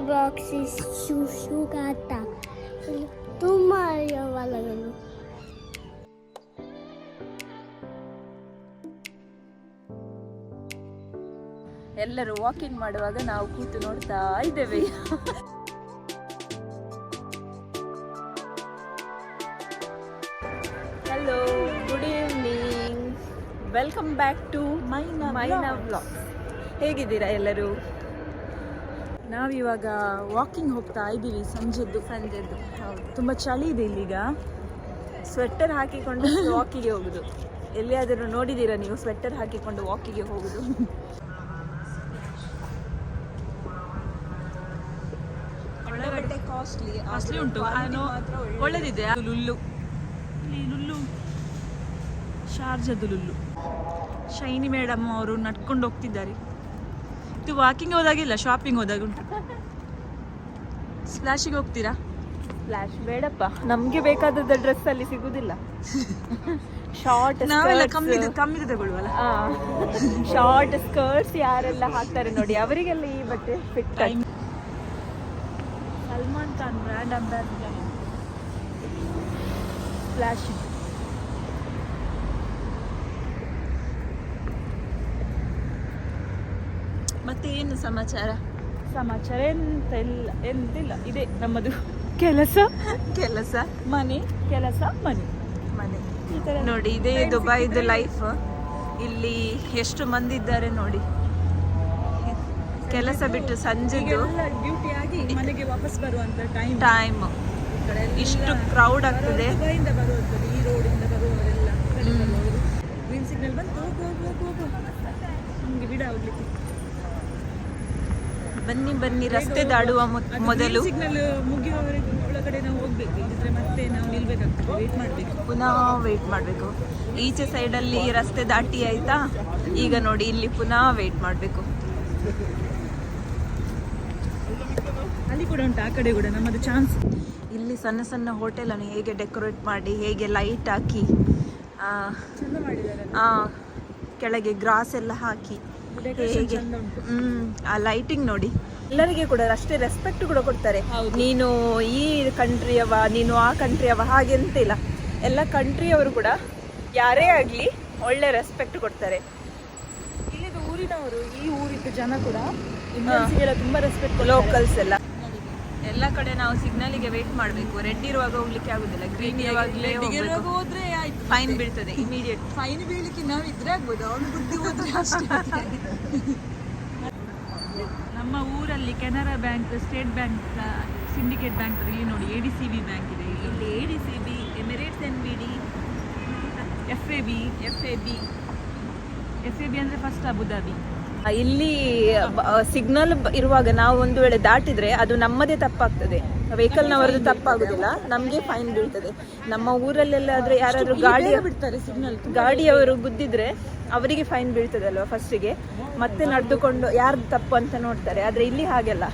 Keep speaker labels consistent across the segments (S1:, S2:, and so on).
S1: Box ಶುಗಾತ ತುಂಬ ಹೊಲಗಳು
S2: ಎಲ್ಲರೂ ವಾಕಿಂಗ್ ಮಾಡುವಾಗ ನಾವು ಕೂತು ನೋಡ್ತಾ ಇದ್ದೇವೆ. Hello good evening welcome back to Maina Maina vlogs ಹೇಗಿದ್ದೀರಾ ಎಲ್ಲರೂ? ನಾವಿವಾಗ ವಾಕಿಂಗ್ ಹೋಗ್ತಾ ಇದ್ದೀವಿ ಸಂಜೆದ್ದು. ಸಂಜೆದ್ದು. ಹೌದು. ತುಂಬ ಚಳಿ ಇದೆ ಇಲ್ಲಿಗ. ಸ್ವೆಟರ್ ಹಾಕಿಕೊಂಡು ವಾಕಿಗೆ ಹೋಗುದು. ಎಲ್ಲಿಯಾದರೂ ನೋಡಿದ್ದೀರಾ ನೀವು? ಸ್ವೆಟರ್ ಹಾಕಿಕೊಂಡು ವಾಕಿಗೆ ಹೋಗುದು. ಒಳಗಡೆ ಕಾಸ್ಟ್ಲಿ
S3: ಕಾಸ್ಟ್ಲಿ ಉಂಟು. ಒಳ್ಳೆದಿದೆ. ಲುಲ್ಲು. ಇಲ್ಲಿ ಲುಲ್ಲು. ಶಾರ್ಜದ್ದು ಲುಲ್ಲು. ಶೈನಿ ಮೇಡಮ್ ಅವರು ನಡ್ಕೊಂಡು ಹೋಗ್ತಿದ್ದಾರೆ. ಇದು ವಾಕಿಂಗ್ ಹೋದಾಗಿಲ್ಲ ಶಾಪಿಂಗ್ ಹೋದಾಗ ಉಂಟು. ಸ್ಲ್ಯಾಶಿಗೆ ಹೋಗ್ತೀರಾ?
S2: ಫ್ಲಾಶ್ ಬೇಡಪ್ಪ. ನಮಗೆ ಬೇಕಾದದ್ದು ಡ್ರೆಸ್ ಅಲ್ಲಿ ಸಿಗುದಿಲ್ಲ. ಶಾರ್ಟ್
S3: ನಾವೆಲ್ಲ ಕಮ್ಮಿ ಕಮ್ಮಿ ತಗೊಳ್ಳುವಲ್ಲ?
S2: ಶಾರ್ಟ್ ಸ್ಕರ್ಟ್ಸ್ ಯಾರೆಲ್ಲ ಹಾಕ್ತಾರೆ ನೋಡಿ ಅವರಿಗೆಲ್ಲ ಈ ಬಟ್ಟೆ fit
S3: time Salman Khan brand ambassador
S2: flash
S3: ಮತ್ತೆ ಏನು ಸಮಾಚಾರ?
S2: ಸಮಾಚಾರ ಎಂತ ಇಲ್ಲ ಎಂತಿಲ್ಲ. ಇದೆ ನಮ್ಮದು ಕೆಲಸ.
S3: ಕೆಲಸ?
S2: ಮನೆ ಕೆಲಸ ಮನೆ.
S3: ಮನೆ. ನೋಡಿ ಇದೇ ದುಬೈದು ಲೈಫ್ ಇಲ್ಲಿ ಎಷ್ಟು ಮಂದಿ ಇದ್ದಾರೆ ನೋಡಿ. ಕೆಲಸ ಬಿಟ್ಟು ಸಂಜೆದು
S2: ಡ್ಯೂಟಿ ಆಗಿ ಮನೆಗೆ ವಾಪಸ್ ಬರುವಂತ ಟೈಮ್
S3: ಟೈಮ್ ಇಷ್ಟು ಕ್ರೌಡ್ ಆಗ್ತದೆ.
S2: ದುಬೈಯಿಂದ ಬರುವಂತದ್ದು ಈ ರೋಡಿಂದ ಬರುವವರೆಲ್ಲ. ಗ್ರೀನ್ ಸಿಗ್ನಲ್ ಬಂದು ಹೋಗು ಹೋಗು ಹೋಗು. ಹೋಗು ನಮಗೆ ಬಿಡ ಹೋಗ್ಲಿಕ್ಕೆ.
S3: ಬನ್ನಿ ಬನ್ನಿ ರಸ್ತೆ ದಾಡುವ ಮೊದ್- ಮೊದಲು.
S2: ಸಿಗ್ನಲ್ ಮುಗಿಯುವವರೆಗೆ ನಾವು ಹೋಗ್ಬೇಕು. ಮತ್ತೆ ನಾವು ನಿಲ್ಬೇಕಾಗ್ತದೆ. ವೇಟ್ ಮಾಡಬೇಕು.
S3: ಪುನಃ ವೇಟ್ ಮಾಡಬೇಕು. ಈಚೆ ಸೈಡಲ್ಲಿ ರಸ್ತೆ ದಾಟಿ ಆಯ್ತಾ? ಈಗ ನೋಡಿ ಇಲ್ಲಿ ಪುನಃ ವೇಟ್ ಮಾಡಬೇಕು.
S2: ಅಲ್ಲಿ ಕೂಡ ಉಂಟು ಆ ಕಡೆ ಕೂಡ ನಮ್ಮದು ಚಾನ್ಸ್
S3: ಇಲ್ಲಿ ಸಣ್ಣ ಸಣ್ಣ ಹೋಟೆಲನ್ನು ಹೇಗೆ ಡೆಕೋರೇಟ್ ಮಾಡಿ ಹೇಗೆ ಲೈಟ್ ಹಾಕಿ ಕೆಳಗೆ ಗ್ರಾಸ್ ಎಲ್ಲ ಹಾಕಿ. ಹೇಗೆ? ಹ್ಮ್ ಆ ಲೈಟಿಂಗ್ ನೋಡಿ. ಎಲ್ಲರಿಗೆ ಕೂಡ ಅಷ್ಟೇ ರೆಸ್ಪೆಕ್ಟ್ ಕೂಡ ಕೊಡ್ತಾರೆ. ನೀನು ಈ ಕಂಟ್ರಿಯವ ನೀನು ಆ ಕಂಟ್ರಿಯವ ಹಾಗೆ ಅಂತ ಇಲ್ಲ. ಎಲ್ಲ ಕಂಟ್ರಿಯವರು ಕೂಡ ಯಾರೇ ಆಗಲಿ ಒಳ್ಳೆ ರೆಸ್ಪೆಕ್ಟ್ ಕೊಡ್ತಾರೆ.
S2: ಇಲ್ಲಿದು ಊರಿನವರು ಈ ಊರಿದ್ದು ಜನ ಕೂಡ ತುಂಬಾ ರೆಸ್ಪೆಕ್ಟ್
S3: ಲೋಕಲ್ಸ್ ಎಲ್ಲ. ಎಲ್ಲ ಕಡೆ ನಾವು ಸಿಗ್ನಲಿಗೆ ವೇಟ್ ಮಾಡಬೇಕು. ರೆಡ್ ಇರುವಾಗ ಹೋಗ್ಲಿಕ್ಕೆ ಆಗುದಿಲ್ಲ. ಗ್ರೀನ್ ಇರುವಾಗಲೇ
S2: ಹೋದ್ರೆ ಆಯ್ತು.
S3: ಫೈನ್ ಬೀಳ್ತದೆ ಇಮಿಡಿಯೇಟ್
S2: ಫೈನ್ ಬೀಳಿಕ್ಕೆ ನಾವು ಇದ್ರೆ ಆಗ್ಬೋದು. ಅವನು ಬುದ್ಧಿ ಹೋದ್ರೆ ಅಷ್ಟೇ
S3: ನಮ್ಮ ಊರಲ್ಲಿ Canara bank state bank syndicate bank ಇಲ್ಲಿ ನೋಡಿ A D C B bank ಇದೆ. ಇಲ್ಲಿ A D C B Emirates N B D F A B F A B F A B ಅಂದರೆ ಫಸ್ಟ್ ಅಬುದಾಬಿ ಇಲ್ಲಿ ಸಿಗ್ನಲ್ ಇರುವಾಗ ನಾವು ಒಂದು ವೇಳೆ ದಾಟಿದ್ರೆ ಅದು ನಮ್ಮದೇ ತಪ್ಪಾಗ್ತದೆ. ವೆಹಿಕಲ್ನವರದ್ದು ತಪ್ಪಾಗುದಿಲ್ಲ. ನಮಗೆ ಫೈನ್ ಬೀಳ್ತದೆ. ನಮ್ಮ ಊರಲ್ಲೆಲ್ಲ ಆದ್ರೆ ಯಾರಾದ್ರೂ ಗಾಡಿ
S2: ಬಿಡ್ತಾರೆ ಸಿಗ್ನಲ್
S3: ಗಾಡಿಯವರು ಗುದ್ದಿದ್ರೆ ಅವರಿಗೆ ಫೈನ್ ಬೀಳ್ತದೆ ಅಲ್ವಾ ಫಸ್ಟಿಗೆ? ಮತ್ತೆ ನಡೆದುಕೊಂಡು ಯಾರ್ದು ತಪ್ಪು ಅಂತ ನೋಡ್ತಾರೆ. ಆದ್ರೆ ಇಲ್ಲಿ ಹಾಗೆಲ್ಲ.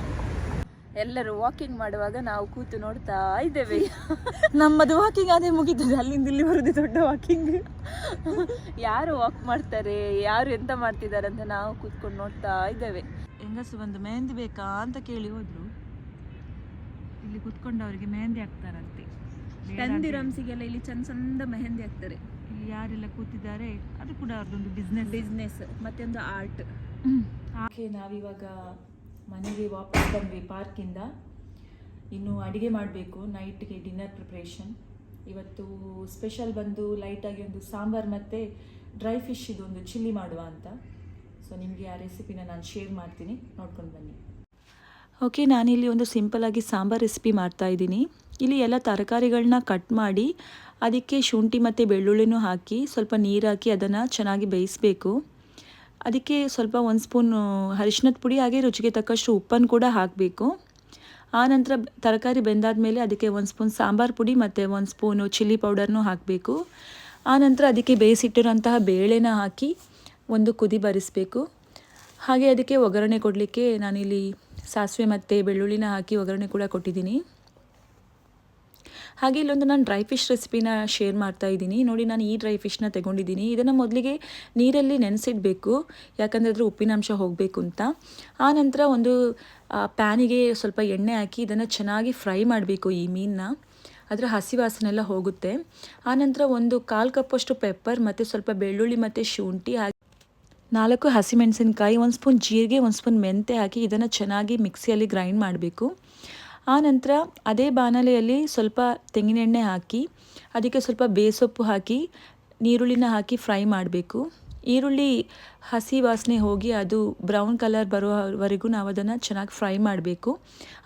S3: ಎಲ್ಲರೂ ವಾಕಿಂಗ್ ಮಾಡುವಾಗ ನಾವು ಕೂತು ನೋಡ್ತಾ ಇದ್ದೇವೆ.
S2: ನಮ್ಮದು ವಾಕಿಂಗ್ ಅದೇ ಮುಗಿತದೆ. ಅಲ್ಲಿಂದ ಇಲ್ಲಿ ಬರುದು ದೊಡ್ಡ ವಾಕಿಂಗ್
S3: ಯಾರು ವಾಕ್ ಮಾಡ್ತಾರೆ? ಯಾರು ಎಂತ ಮಾಡ್ತಿದ್ದಾರೆ ಅಂತ ನಾವು ಕೂತ್ಕೊಂಡು ನೋಡ್ತಾ ಇದ್ದೇವೆ.
S2: ಹೆಂಗಸು ಬಂದು ಮೆಹಂದಿ ಬೇಕಾ ಅಂತ ಕೇಳಿ ಹೋದ್ರು. ಇಲ್ಲಿ ಕುತ್ಕೊಂಡವರಿಗೆ ಮೆಹಂದಿ ಹಾಕ್ತಾರಂತೆ.
S3: ರಂಸಿಗೆಲ್ಲ ಇಲ್ಲಿ ಚಂದ ಚಂದ ಮೆಹಂದಿ ಹಾಕ್ತಾರೆ.
S2: ಇಲ್ಲಿ ಯಾರೆಲ್ಲ ಕೂತಿದ್ದಾರೆ ಅದು ಕೂಡ ಅವ್ರದ್ದೊಂದು ಬಿಸ್ನೆಸ್
S3: ಬಿಸ್ನೆಸ್ ಮತ್ತೆ ಒಂದು ಆರ್ಟ್
S2: ನಾವಿವಾಗ ಮನೆಗೆ ವಾಪಸ್ ಬಂದ್ವಿ ಪಾರ್ಕಿಂದ. ಇನ್ನು ಅಡುಗೆ ಮಾಡಬೇಕು ನೈಟ್ಗೆ ಡಿನ್ನರ್ ಪ್ರಿಪ್ರೇಷನ್ ಇವತ್ತು ಸ್ಪೆಷಲ್ ಬಂದು ಲೈಟಾಗಿ ಒಂದು ಸಾಂಬಾರ್ ಮತ್ತು ಡ್ರೈ ಫಿಶ್ ಇದು ಒಂದು ಚಿಲ್ಲಿ ಮಾಡುವ ಅಂತ. ಸೊ ನಿಮಗೆ ಆ ರೆಸಿಪಿನ ನಾನು ಶೇರ್ ಮಾಡ್ತೀನಿ. ನೋಡ್ಕೊಂಡು ಬನ್ನಿ. ಓಕೆ ನಾನಿಲ್ಲಿ ಒಂದು ಸಿಂಪಲಾಗಿ ಸಾಂಬಾರ್ ರೆಸಿಪಿ ಮಾಡ್ತಾ ಇದ್ದೀನಿ. ಇಲ್ಲಿ ಎಲ್ಲ ತರಕಾರಿಗಳನ್ನ ಕಟ್ ಮಾಡಿ, ಅದಕ್ಕೆ ಶುಂಠಿ ಮತ್ತು ಬೆಳ್ಳುಳ್ಳಿನೂ ಹಾಕಿ ಸ್ವಲ್ಪ ನೀರು ಹಾಕಿ ಅದನ್ನು ಚೆನ್ನಾಗಿ ಬೇಯಿಸಬೇಕು. ಅದಕ್ಕೆ ಸ್ವಲ್ಪ ಒಂದು ಸ್ಪೂನ್ ಅರಿಶಿನದ ಪುಡಿ ಹಾಗೆ ರುಚಿಗೆ ತಕ್ಕಷ್ಟು ಉಪ್ಪನ್ನು ಕೂಡ ಹಾಕಬೇಕು. ಆನಂತರ ತರಕಾರಿ ಬೆಂದಾದ ಮೇಲೆ ಅದಕ್ಕೆ ಒಂದು ಸ್ಪೂನ್ ಸಾಂಬಾರು ಪುಡಿ ಮತ್ತು ಒಂದು ಸ್ಪೂನು ಚಿಲ್ಲಿ ಪೌಡರ್ನೂ ಹಾಕಬೇಕು. ಆನಂತರ ಅದಕ್ಕೆ ಬೇಯಿಸಿಟ್ಟಿರೋಂತಹ ಬೇಳೆನ ಹಾಕಿ ಒಂದು ಕುದಿ ಬರಿಸಬೇಕು. ಹಾಗೆ ಅದಕ್ಕೆ ಒಗ್ಗರಣೆ ಕೊಡಲಿಕ್ಕೆ ನಾನಿಲ್ಲಿ ಸಾಸಿವೆ ಮತ್ತು ಬೆಳ್ಳುಳ್ಳಿನ ಹಾಕಿ ಒಗ್ಗರಣೆ ಕೂಡ ಕೊಟ್ಟಿದ್ದೀನಿ. ಹಾಗೆ ಇಲ್ಲೊಂದು ನಾನು ಡ್ರೈ ಫಿಶ್ ರೆಸಿಪಿನ ಶೇರ್ ಮಾಡ್ತಾ ಇದ್ದೀನಿ. ನೋಡಿ, ನಾನು ಈ ಡ್ರೈ ಫಿಶ್ನ ತಗೊಂಡಿದ್ದೀನಿ. ಇದನ್ನು ಮೊದಲಿಗೆ ನೀರಲ್ಲಿ ನೆನೆಸಿಡಬೇಕು. ಯಾಕಂದರೆ ಅದರ ಉಪ್ಪಿನಾಂಶ ಹೋಗಬೇಕು ಅಂತ. ಆನಂತರ ಒಂದು ಪ್ಯಾನಿಗೆ ಸ್ವಲ್ಪ ಎಣ್ಣೆ ಹಾಕಿ ಇದನ್ನು ಚೆನ್ನಾಗಿ ಫ್ರೈ ಮಾಡಬೇಕು ಈ ಮೀನನ್ನ. ಅದರ ಹಸಿ ವಾಸನೆ ಎಲ್ಲ ಹೋಗುತ್ತೆ ಆನಂತರ ಒಂದು ಕಾಲು ಕಪ್ಪಷ್ಟು ಪೆಪ್ಪರ್ ಮತ್ತು ಸ್ವಲ್ಪ ಬೆಳ್ಳುಳ್ಳಿ ಮತ್ತು ಶುಂಠಿ ಹಾಕಿ ನಾಲ್ಕು ಹಸಿಮೆಣಸಿನಕಾಯಿ ಒಂದು ಸ್ಪೂನ್ ಜೀರಿಗೆ, ಒಂದು ಸ್ಪೂನ್ ಮೆಂತೆ ಹಾಕಿ ಇದನ್ನು ಚೆನ್ನಾಗಿ ಮಿಕ್ಸಿಯಲ್ಲಿ ಗ್ರೈಂಡ್ ಮಾಡಬೇಕು. ಆನಂತರ ಅದೇ ಬಾಣಲೆಯಲ್ಲಿ ಸ್ವಲ್ಪ ತೆಂಗಿನೆಣ್ಣೆ ಹಾಕಿ, ಅದಕ್ಕೆ ಸ್ವಲ್ಪ ಬೇಸೊಪ್ಪು ಹಾಕಿ ನೀರುಳ್ಳಿನ ಹಾಕಿ ಫ್ರೈ ಮಾಡಬೇಕು. ಈರುಳ್ಳಿ ಹಸಿ ವಾಸನೆ ಹೋಗಿ ಅದು ಬ್ರೌನ್ ಕಲರ್ ಬರೋವರೆಗೂ ನಾವು ಅದನ್ನು ಚೆನ್ನಾಗಿ ಫ್ರೈ ಮಾಡಬೇಕು.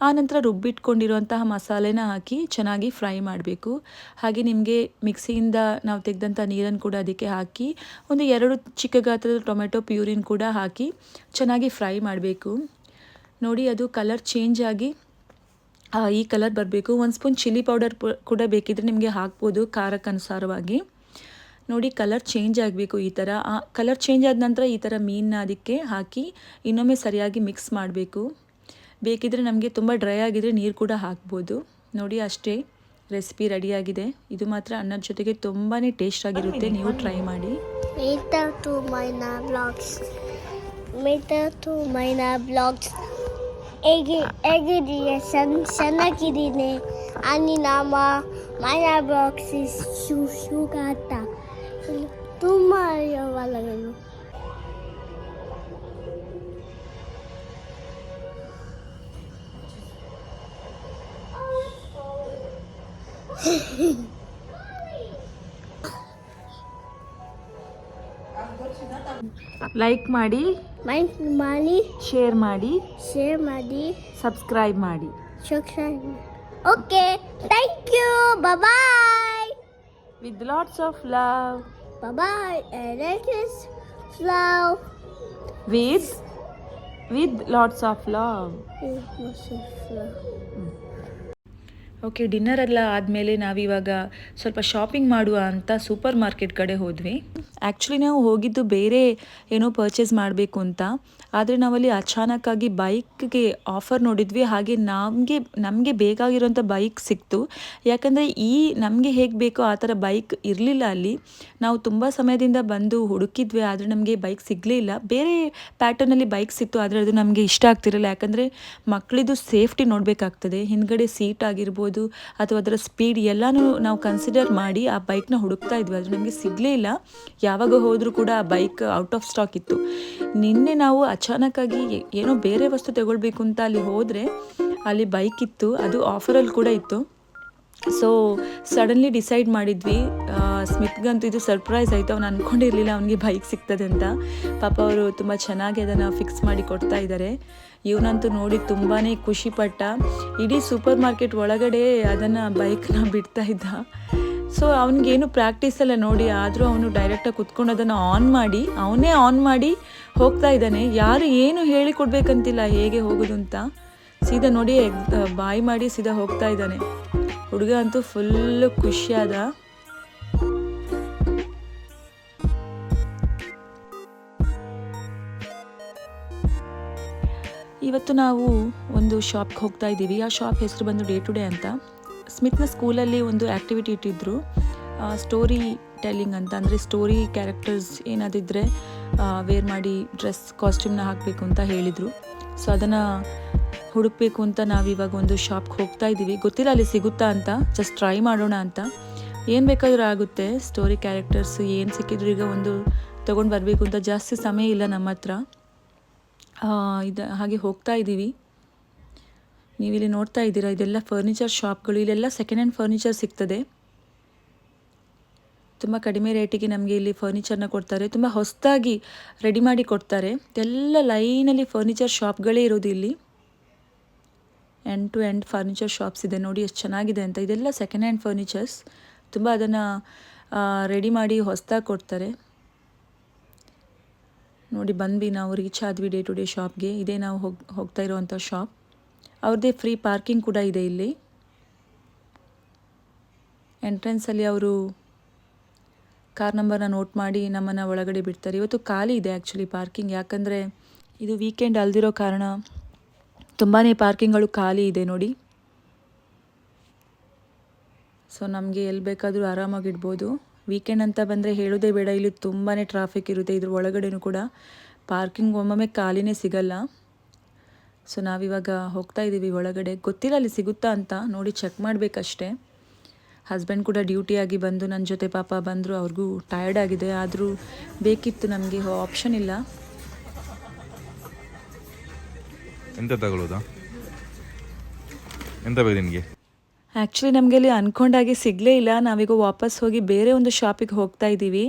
S2: ಆನಂತರ ರುಬ್ಬಿಟ್ಕೊಂಡಿರುವಂತಹ ಮಸಾಲೆನ ಹಾಕಿ ಚೆನ್ನಾಗಿ ಫ್ರೈ ಮಾಡಬೇಕು. ಹಾಗೆ ನಿಮಗೆ ಮಿಕ್ಸಿಯಿಂದ ನಾವು ತೆಗೆದಂಥ ನೀರನ್ನು ಕೂಡ ಅದಕ್ಕೆ ಹಾಕಿ, ಒಂದು ಎರಡು ಚಿಕ್ಕ ಗಾತ್ರದ ಟೊಮೆಟೊ ಪ್ಯೂರಿನ್ ಕೂಡ ಹಾಕಿ ಚೆನ್ನಾಗಿ ಫ್ರೈ ಮಾಡಬೇಕು. ನೋಡಿ ಅದು ಕಲರ್ ಚೇಂಜ್ ಆಗಿ ಈ ಕಲರ್ ಬರಬೇಕು. ಒಂದು ಸ್ಪೂನ್ ಚಿಲ್ಲಿ ಪೌಡರ್ ಕೂಡ ಬೇಕಿದ್ರೆ ನಿಮಗೆ ಹಾಕ್ಬೋದು ಖಾರಕ್ಕೆ ಅನುಸಾರವಾಗಿ. ನೋಡಿ, ಕಲರ್ ಚೇಂಜ್ ಆಗಬೇಕು ಈ ಥರ ಕಲರ್ ಚೇಂಜ್ ಆದ ನಂತರ ಈ ಥರ ಮೀನನ್ನ ಅದಕ್ಕೆ ಹಾಕಿ ಇನ್ನೊಮ್ಮೆ ಸರಿಯಾಗಿ ಮಿಕ್ಸ್ ಮಾಡಬೇಕು. ಬೇಕಿದ್ರೆ ನಮಗೆ ತುಂಬ ಡ್ರೈ ಆಗಿದ್ರೆ ನೀರು ಕೂಡ ಹಾಕ್ಬೋದು. ನೋಡಿ, ಅಷ್ಟೇ ರೆಸಿಪಿ ರೆಡಿಯಾಗಿದೆ ಇದು ಮಾತ್ರ ಅನ್ನದ ಜೊತೆಗೆ ತುಂಬಾ ಟೇಸ್ಟ್ ಆಗಿರುತ್ತೆ. ನೀವು ಟ್ರೈ ಮಾಡಿ.
S1: To Maina vlogs to Maina Vlogs. ಹೇಗೆ ಹೇಗಿದೆಯಾ ಸಣ್ಣ ಚೆನ್ನಾಗಿದ್ದೀನಿ आणि ನಮ್ಮ ಮೈನಾ ಬ್ಲಾಗ್ಸ್ ಶೂ ಶೂಗಾಟ ತುಂಬ ಒಳಗಲು
S2: ಲೈಕ್ ಮಾಡಿ.
S1: ಮೈಂಡ್ ಮಾಡಿ
S2: ಶೇರ್ ಮಾಡಿ
S1: ಶೇರ್ ಮಾಡಿ.
S2: ಸಬ್ಸ್ಕ್ರೈಬ್ ಮಾಡಿ.
S1: Subscribe okay thank you bye
S2: with lots of love
S1: bye and is flow.
S2: With with lots of love
S1: flow
S2: okay dinner ಎಲ್ಲ ಆದಮೇಲೆ ನಾವಿವಾಗ ಸ್ವಲ್ಪ ಶಾಪಿಂಗ್ ಮಾಡುವ ಅಂತ ಸೂಪರ್ ಮಾರ್ಕೆಟ್ ಕಡೆ ಹೋದ್ವಿ. ಆ್ಯಕ್ಚುಲಿ ನಾವು ಹೋಗಿದ್ದು ಬೇರೆ ಏನೋ ಪರ್ಚೇಸ್ ಮಾಡಬೇಕು ಅಂತ. ಆದರೆ ನಾವಲ್ಲಿ ಅಚಾನಕ್ಕಾಗಿ ಬೈಕ್ಗೆ ಆಫರ್ ನೋಡಿದ್ವಿ. ಹಾಗೆ ನಮಗೆ ನಮಗೆ ಬೇಕಾಗಿರೋಂಥ ಬೈಕ್ ಸಿಕ್ತು. ಯಾಕಂದರೆ ಈ ನಮಗೆ ಹೇಗೆ ಬೇಕೋ ಆ ಥರ ಬೈಕ್ ಇರಲಿಲ್ಲ ಅಲ್ಲಿ. ನಾವು ತುಂಬ ಸಮಯದಿಂದ ಬಂದು ಹುಡುಕಿದ್ವಿ. ಆದರೆ ನಮಗೆ ಬೈಕ್ ಸಿಗಲೇ ಇಲ್ಲ. ಬೇರೆ ಪ್ಯಾಟರ್ನಲ್ಲಿ ಬೈಕ್ ಸಿಕ್ತು. ಆದರೆ ಅದು ನಮಗೆ ಇಷ್ಟ ಆಗ್ತಿರಲಿಲ್ಲ. ಯಾಕಂದರೆ ಮಕ್ಕಳಿದು ಸೇಫ್ಟಿ ನೋಡಬೇಕಾಗ್ತದೆ. ಹಿಂದ್ಗಡೆ ಸೀಟ್ ಆಗಿರ್ಬೋದು ಅಥವಾ ಅದರ ಸ್ಪೀಡ್ ಎಲ್ಲನೂ ನಾವು ಕನ್ಸಿಡರ್ ಮಾಡಿ ಆ ಬೈಕ್ನ ಹುಡುಕ್ತಾ ಇದ್ವಿ. ಅದು ನಮಗೆ ಸಿಗಲೇ ಇಲ್ಲ. ಯಾವಾಗ ಹೋದರೂ ಕೂಡ ಆ ಬೈಕ್ ಔಟ್ ಆಫ್ ಸ್ಟಾಕ್ ಇತ್ತು. ನಿನ್ನೆ ನಾವು ಅಚಾನಕ್ಕಾಗಿ ಏನೋ ಬೇರೆ ವಸ್ತು ತಗೊಳ್ಬೇಕು ಅಂತ ಅಲ್ಲಿ ಹೋದರೆ ಅಲ್ಲಿ ಬೈಕ್ ಇತ್ತು. ಅದು ಆಫರಲ್ಲಿ ಕೂಡ ಇತ್ತು. ಸೊ ಸಡನ್ಲಿ ಡಿಸೈಡ್ ಮಾಡಿದ್ವಿ. ಸ್ಮಿತ್ಗಂತೂ ಇದು ಸರ್ಪ್ರೈಸ್ ಆಯಿತು. ಅವ್ನು ಅಂದ್ಕೊಂಡಿರಲಿಲ್ಲ ಅವನಿಗೆ ಬೈಕ್ ಸಿಗ್ತದೆ ಅಂತ. ಪಾಪ ಅವರು ತುಂಬ ಚೆನ್ನಾಗಿ ಅದನ್ನು ಫಿಕ್ಸ್ ಮಾಡಿ ಕೊಡ್ತಾ ಇದ್ದಾರೆ ಇವನಂತೂ ನೋಡಿ ತುಂಬಾ ಖುಷಿಪಟ್ಟ ಇಡೀ ಸೂಪರ್ ಮಾರ್ಕೆಟ್ ಒಳಗಡೆ ಅದನ್ನು ಬೈಕ್ನ ಬಿಡ್ತಾ ಇದ್ದ. ಸೊ ಅವನಿಗೇನು ಪ್ರಾಕ್ಟೀಸ್ ಎಲ್ಲ ನೋಡಿ, ಆದರೂ ಅವನು ಡೈರೆಕ್ಟಾಗಿ ಕುತ್ಕೊಂಡು ಅದನ್ನು ಆನ್ ಮಾಡಿ, ಅವನೇ ಆನ್ ಮಾಡಿ ಹೋಗ್ತಾ ಇದ್ದಾನೆ. ಯಾರು ಏನು ಹೇಳಿಕೊಡ್ಬೇಕಂತಿಲ್ಲ ಹೇಗೆ ಹೋಗೋದು ಅಂತ. ಸೀದಾ ನೋಡಿ ಬಾಯಿ ಮಾಡಿ ಸೀದಾ ಹೋಗ್ತಾ ಇದ್ದಾನೆ. ಹುಡುಗ ಅಂತೂ ಫುಲ್ಲು ಖುಷಿಯಾದ ಇವತ್ತು ನಾವು ಒಂದು ಶಾಪ್ಗೆ ಹೋಗ್ತಾ ಇದ್ದೀವಿ. ಆ ಶಾಪ್ ಹೆಸರು ಬಂದು ಡೇ ಟು ಡೇ ಅಂತ. ಸ್ಮಿತ್ನ ಸ್ಕೂಲಲ್ಲಿ ಒಂದು ಆ್ಯಕ್ಟಿವಿಟಿ ಇಟ್ಟಿದ್ದರು ಸ್ಟೋರಿ ಟೆಲ್ಲಿಂಗ್ ಅಂತ. ಅಂದರೆ ಸ್ಟೋರಿ ಕ್ಯಾರೆಕ್ಟರ್ಸ್ ಏನಾದಿದ್ದರೆ ವೇರ್ ಮಾಡಿ ಡ್ರೆಸ್ ಕಾಸ್ಟ್ಯೂಮ್ನ ಹಾಕಬೇಕು ಅಂತ ಹೇಳಿದರು. ಸೊ ಅದನ್ನು ಹುಡುಕ್ಬೇಕು ಅಂತ ನಾವಿವಾಗ ಒಂದು ಶಾಪ್ಗೆ ಹೋಗ್ತಾ ಇದ್ದೀವಿ ಗೊತ್ತಿಲ್ಲ ಅಲ್ಲಿ ಸಿಗುತ್ತಾ ಅಂತ. ಜಸ್ಟ್ ಟ್ರೈ ಮಾಡೋಣ ಅಂತ. ಏನು ಬೇಕಾದರೂ ಆಗುತ್ತೆ. ಸ್ಟೋರಿ ಕ್ಯಾರೆಕ್ಟರ್ಸ್ ಏನು ಸಿಕ್ಕಿದ್ರು ಈಗ ಒಂದು ತೊಗೊಂಡು ಬರಬೇಕು ಅಂತ ಜಾಸ್ತಿ ಸಮಯ ಇಲ್ಲ ನಮ್ಮ ಹತ್ರ. ಇದು, ಹಾಗೆ ಹೋಗ್ತಾ ಇದ್ದೀವಿ ನೀವಿಲ್ಲಿ ನೋಡ್ತಾ ಇದ್ದೀರಾ, ಇದೆಲ್ಲ ಫರ್ನಿಚರ್ ಶಾಪ್ಗಳು ಇಲ್ಲೆಲ್ಲ ಸೆಕೆಂಡ್ ಹ್ಯಾಂಡ್ ಫರ್ನಿಚರ್ ಸಿಗ್ತದೆ. ತುಂಬ ಕಡಿಮೆ ರೇಟಿಗೆ ನಮಗೆ ಇಲ್ಲಿ ಫರ್ನಿಚರ್ನ ಕೊಡ್ತಾರೆ. ತುಂಬ ಹೊಸದಾಗಿ ರೆಡಿ ಮಾಡಿ ಕೊಡ್ತಾರೆ. ಎಲ್ಲ ಲೈನಲ್ಲಿ ಫರ್ನಿಚರ್ ಶಾಪ್ಗಳೇ ಇರೋದು ಇಲ್ಲಿ. End to end furniture shops ಇದೆ. ನೋಡಿ ಎಷ್ಟು ಚೆನ್ನಾಗಿದೆ ಅಂತ. ಇದೆಲ್ಲ ಸೆಕೆಂಡ್ ಹ್ಯಾಂಡ್ ಫರ್ನಿಚರ್ಸ್ ತುಂಬ ಅದನ್ನು ರೆಡಿ ಮಾಡಿ ಹೊಸದಾಗಿ ಕೊಡ್ತಾರೆ. ನೋಡಿ, ಬಂದ್ವಿ ನಾವು ರೀಚ್ ಆದ್ವಿ ಡೇ ಟು ಡೇ ಶಾಪ್ಗೆ ಇದೇ ನಾವು ಹೋಗಿ, ಹೋಗ್ತಾ ಇರೋವಂಥ ಶಾಪ್ ಅವ್ರದ್ದೇ ಫ್ರೀ ಪಾರ್ಕಿಂಗ್ ಕೂಡ ಇದೆ ಇಲ್ಲಿ. ಎಂಟ್ರೆನ್ಸಲ್ಲಿ ಅವರು ಕಾರ್ ನಂಬರ್ನ ನೋಟ್ ಮಾಡಿ ನಮ್ಮನ್ನು ಒಳಗಡೆ ಬಿಡ್ತಾರೆ. ಇವತ್ತು ಖಾಲಿ ಇದೆ ಆ್ಯಕ್ಚುಲಿ ಪಾರ್ಕಿಂಗ್ ಯಾಕಂದರೆ ಇದು ವೀಕೆಂಡ್ ಅಲ್ದಿರೋ ಕಾರಣ ತುಂಬಾ ಪಾರ್ಕಿಂಗ್ಗಳು ಖಾಲಿ ಇದೆ ನೋಡಿ. ಸೊ ನಮಗೆ ಎಲ್ಲಿ ಬೇಕಾದರೂ ಆರಾಮಾಗಿ ಇಡ್ಬೋದು. ವೀಕೆಂಡ್ ಅಂತ ಬಂದರೆ ಹೇಳೋದೇ ಬೇಡ, ಇಲ್ಲಿ ತುಂಬಾ ಟ್ರಾಫಿಕ್ ಇರುತ್ತೆ, ಇದ್ರ ಒಳಗಡೆನೂ ಕೂಡ. ಪಾರ್ಕಿಂಗ್ ಒಮ್ಮೊಮ್ಮೆ ಖಾಲಿನೇ ಸಿಗಲ್ಲ. ಸೊ ನಾವಿವಾಗ ಹೋಗ್ತಾ ಇದ್ದೀವಿ ಒಳಗಡೆ. ಗೊತ್ತಿಲ್ಲ ಅಲ್ಲಿ ಸಿಗುತ್ತಾ ಅಂತ, ನೋಡಿ ಚೆಕ್ ಮಾಡಬೇಕಷ್ಟೇ. ಹಸ್ಬೆಂಡ್ ಕೂಡ ಡ್ಯೂಟಿಯಾಗಿ ಬಂದು ನನ್ನ ಜೊತೆ ಪಾಪ ಬಂದರು, ಅವ್ರಿಗೂ ಟಯರ್ಡ್ ಆಗಿದೆ. ಆದರೂ ಬೇಕಿತ್ತು ನಮಗೆ ಆಪ್ಷನ್ ಇಲ್ಲ.
S4: ಎಂತ ತಗೊಳ್ಳೋದಾ? ಎಂತ ಬೇಕು ನಿಮಗೆ?
S2: ಆ್ಯಕ್ಚುಲಿ ನಮಗೆ ಇಲ್ಲಿ ಅಂದ್ಕೊಂಡಾಗೆ ಸಿಗಲೇ ಇಲ್ಲ. ನಾವೀಗ ವಾಪಸ್ ಹೋಗಿ ಬೇರೆ ಒಂದು ಶಾಪಿಗೆ ಹೋಗ್ತಾ ಇದ್ದೀವಿ.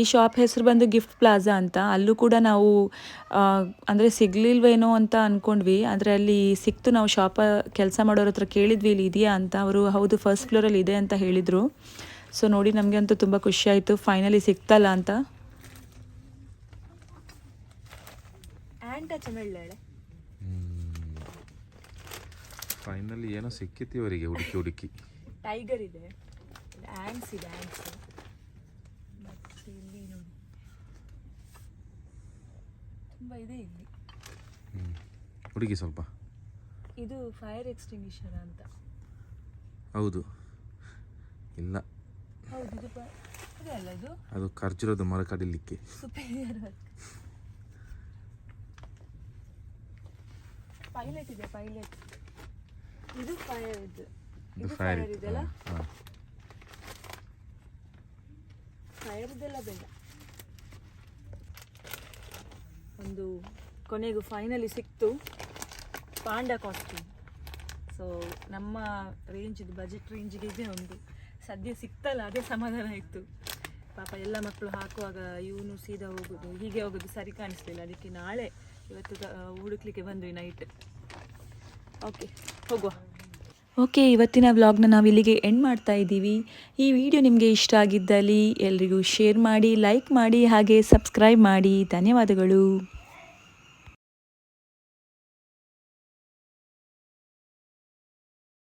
S2: ಈ ಶಾಪ್ ಹೆಸರು ಬಂದು ಗಿಫ್ಟ್ ಪ್ಲಾಜಾ ಅಂತ. ಅಲ್ಲೂ ಕೂಡ ನಾವು ಅಂದರೆ ಸಿಗಲಿಲ್ವೇನೋ ಅಂತ ಅಂದ್ಕೊಂಡ್ವಿ ಆದರೆ ಅಲ್ಲಿ ಸಿಕ್ತು. ನಾವು ಶಾಪ ಕೆಲಸ ಮಾಡೋರ ಹತ್ರ ಕೇಳಿದ್ವಿ ಇಲ್ಲಿ ಇದೆಯಾ ಅಂತ. ಅವರು ಹೌದು ಫಸ್ಟ್ ಫ್ಲೋರಲ್ಲಿ ಇದೆ ಅಂತ ಹೇಳಿದರು. ಸೊ ನೋಡಿ ನಮಗೆ ಅಂತೂ ತುಂಬ ಖುಷಿ ಆಯಿತು. ಫೈನಲಿ ಸಿಕ್ತಲ್ಲ ಅಂತ.
S4: ಫೈನಲಿ ಏನೋ ಸಿಕ್ಕಿತ್ತು ಇವರಿಗೆ ಹುಡುಕಿ ಹುಡುಕಿ.
S3: ಟೈಗರ್ ಇದೆ. ಆ್ಯಂಡ್ಸ್ ಇದೆ ಆ್ಯಂಟ್ಸ್ ಮತ್ತು ಇಲ್ಲಿ ನೋಡಿ. ತುಂಬ ಇದೆ ಇಲ್ಲಿ.
S4: ಹುಡುಗಿ ಸ್ವಲ್ಪ.
S3: ಇದು ಫೈರ್ ಎಕ್ಸ್ಟಿಂಗ್ವಿಷರ್ ಅಂತ.
S4: ಹೌದು. ಇಲ್ಲ.
S3: ಹೌದು ಇದು ಅದೇ ಅಲ್ಲ ಇದು?
S4: ಅದು ಖರ್ಚಿರೋದು ಮರ ಕಡಿಲಿಕ್ಕೆ.
S3: ಸುಪೀರಿಯರ್ ಪೈಲಟ್ ಇದೆ ಪೈಲಟ್ ಇದು ಫೈರ್ ಇದು
S4: ಇದು ಫೈರ್
S3: ಇದೆಲ್ಲ ಫೈರ್ ಇದೆಲ್ಲ ಬೇಡ. ಒಂದು ಕೊನೆಗೂ ಫೈನಲಿ ಸಿಕ್ತು ಪಾಂಡ ಕಾಸ್ಟ್ಯೂಮ್ ಸೊ ನಮ್ಮ ರೇಂಜಿದು ಬಜೆಟ್ ರೇಂಜ್ಗೆ ಇದೆ ಒಂದು. ಸದ್ಯ ಸಿಕ್ತಲ್ಲ ಅದೇ ಸಮಾಧಾನ ಇತ್ತು. ಪಾಪ ಎಲ್ಲ ಮಕ್ಕಳು ಹಾಕುವಾಗ ಇವನು ಸೀದಾ ಹೋಗೋದು ಹೀಗೆ ಹೋಗೋದು ಸರಿ ಕಾಣಿಸ್ಲಿಲ್ಲ. ಅದಕ್ಕೆ ನಾಳೆ ಇವತ್ತು ಹುಡುಕ್ಲಿಕ್ಕೆ ಬಂದ್ವಿ ನೈಟ್ ಓಕೆ ಹೋಗುವ.
S2: ಓಕೆ ಇವತ್ತಿನ ವ್ಲಾಗ್ನ ನಾವು ಇಲ್ಲಿಗೆ ಎಂಡ್ ಮಾಡ್ತಾ ಇದ್ದೀವಿ. ಈ ವಿಡಿಯೋ ನಿಮಗೆ ಇಷ್ಟ ಆಗಿದ್ದಲ್ಲಿ ಎಲ್ರಿಗೂ ಶೇರ್ ಮಾಡಿ ಲೈಕ್ ಮಾಡಿ, ಹಾಗೆ ಸಬ್ಸ್ಕ್ರೈಬ್ ಮಾಡಿ. ಧನ್ಯವಾದಗಳು.